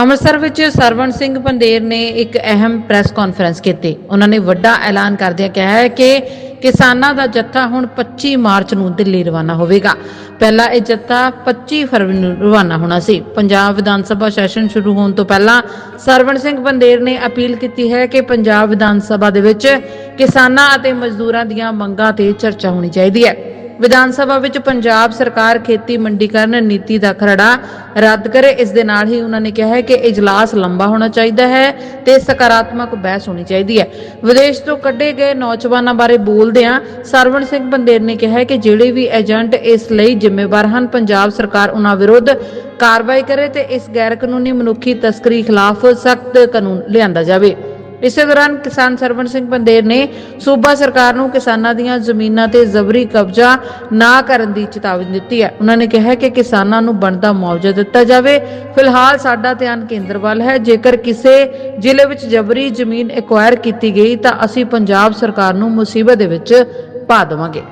ਅੰਮ੍ਰਿਤਸਰ ਵਿੱਚ ਸਰਵਣ ਸਿੰਘ ਪੰਦੇਰ ਨੇ ਇੱਕ ਅਹਿਮ ਪ੍ਰੈਸ ਕਾਨਫਰੰਸ ਕੀਤੀ। ਉਹਨਾਂ ਨੇ ਵੱਡਾ ਐਲਾਨ ਕਰਦਿਆਂ ਕਿਹਾ ਹੈ ਕਿ ਕਿਸਾਨਾਂ ਦਾ ਜੱਥਾ ਹੁਣ 25 ਮਾਰਚ ਨੂੰ ਦਿੱਲੀ ਰਵਾਨਾ ਹੋਵੇਗਾ। ਪਹਿਲਾਂ ਇਹ ਜੱਥਾ 25 ਫਰਵਰੀ ਨੂੰ ਰਵਾਨਾ ਹੋਣਾ ਸੀ। ਪੰਜਾਬ ਵਿਧਾਨ ਸਭਾ ਸੈਸ਼ਨ ਸ਼ੁਰੂ ਹੋਣ ਤੋਂ ਪਹਿਲਾਂ ਸਰਵਣ ਸਿੰਘ ਪੰਦੇਰ ਨੇ ਅਪੀਲ ਕੀਤੀ ਹੈ ਕਿ ਪੰਜਾਬ ਵਿਧਾਨ ਸਭਾ ਦੇ ਵਿੱਚ ਕਿਸਾਨਾਂ ਅਤੇ ਮਜ਼ਦੂਰਾਂ ਦੀਆਂ ਮੰਗਾਂ ਤੇ ਚਰਚਾ ਹੋਣੀ ਚਾਹੀਦੀ ਹੈ। ਵਿਧਾਨ ਸਭਾ ਵਿੱਚ ਪੰਜਾਬ ਸਰਕਾਰ ਖੇਤੀ ਮੰਡੀਕਰਨ ਨੀਤੀ ਦਾ ਖਰੜਾ ਰੱਦ ਕਰੇ। ਇਸ ਦੇ ਨਾਲ ਹੀ ਉਹਨਾਂ ਨੇ ਕਿਹਾ ਹੈ ਕਿ ਇਜਲਾਸ ਲੰਬਾ ਹੋਣਾ ਚਾਹੀਦਾ ਹੈ ਤੇ ਸਕਾਰਾਤਮਕ ਬਹਿਸ ਹੋਣੀ ਚਾਹੀਦੀ ਹੈ। ਵਿਦੇਸ਼ ਤੋਂ ਕੱਢੇ ਗਏ ਨੌਜਵਾਨਾਂ ਬਾਰੇ ਬੋਲਦਿਆਂ ਸਰਵਣ ਸਿੰਘ ਬੰਦੇਰ ਨੇ ਕਿਹਾ ਕਿ ਜਿਹੜੇ ਵੀ ਏਜੰਟ ਇਸ ਲਈ ਜ਼ਿੰਮੇਵਾਰ ਹਨ, ਪੰਜਾਬ ਸਰਕਾਰ ਉਹਨਾਂ ਵਿਰੁੱਧ ਕਾਰਵਾਈ ਕਰੇ ਤੇ ਇਸ ਗੈਰ ਕਾਨੂੰਨੀ ਮਨੁੱਖੀ ਤਸਕਰੀ ਖਿਲਾਫ ਸਖਤ ਕਾਨੂੰਨ ਲਿਆਂਦਾ ਜਾਵੇ। ਇਸੇ ਦੌਰਾਨ ਕਿਸਾਨ ਸਰਵਣ ਸਿੰਘ ਬੰਦੇਰ ਨੇ ਸੂਬਾ ਸਰਕਾਰ ਨੂੰ ਕਿਸਾਨਾਂ ਦੀਆਂ ਜ਼ਮੀਨਾਂ ਤੇ ਜ਼ਬਰੀ ਕਬਜ਼ਾ ਨਾ ਕਰਨ ਦੀ ਚੇਤਾਵਨੀ ਦਿੱਤੀ ਹੈ। ਉਹਨਾਂ ਨੇ ਕਿਹਾ ਕਿ ਕਿਸਾਨਾਂ ਨੂੰ ਬਣਦਾ ਮੁਆਵਜ਼ਾ ਦਿੱਤਾ ਜਾਵੇ। ਫਿਲਹਾਲ ਸਾਡਾ ਧਿਆਨ ਕੇਂਦਰ ਵੱਲ ਹੈ। ਜੇਕਰ ਕਿਸੇ ਜ਼ਿਲ੍ਹੇ ਵਿੱਚ ਜ਼ਬਰੀ ਜ਼ਮੀਨ ਐਕਵਾਇਰ ਕੀਤੀ ਗਈ ਤਾਂ ਅਸੀਂ ਪੰਜਾਬ ਸਰਕਾਰ ਨੂੰ ਮੁਸੀਬਤ ਦੇ ਵਿੱਚ ਪਾ ਦੇਵਾਂਗੇ।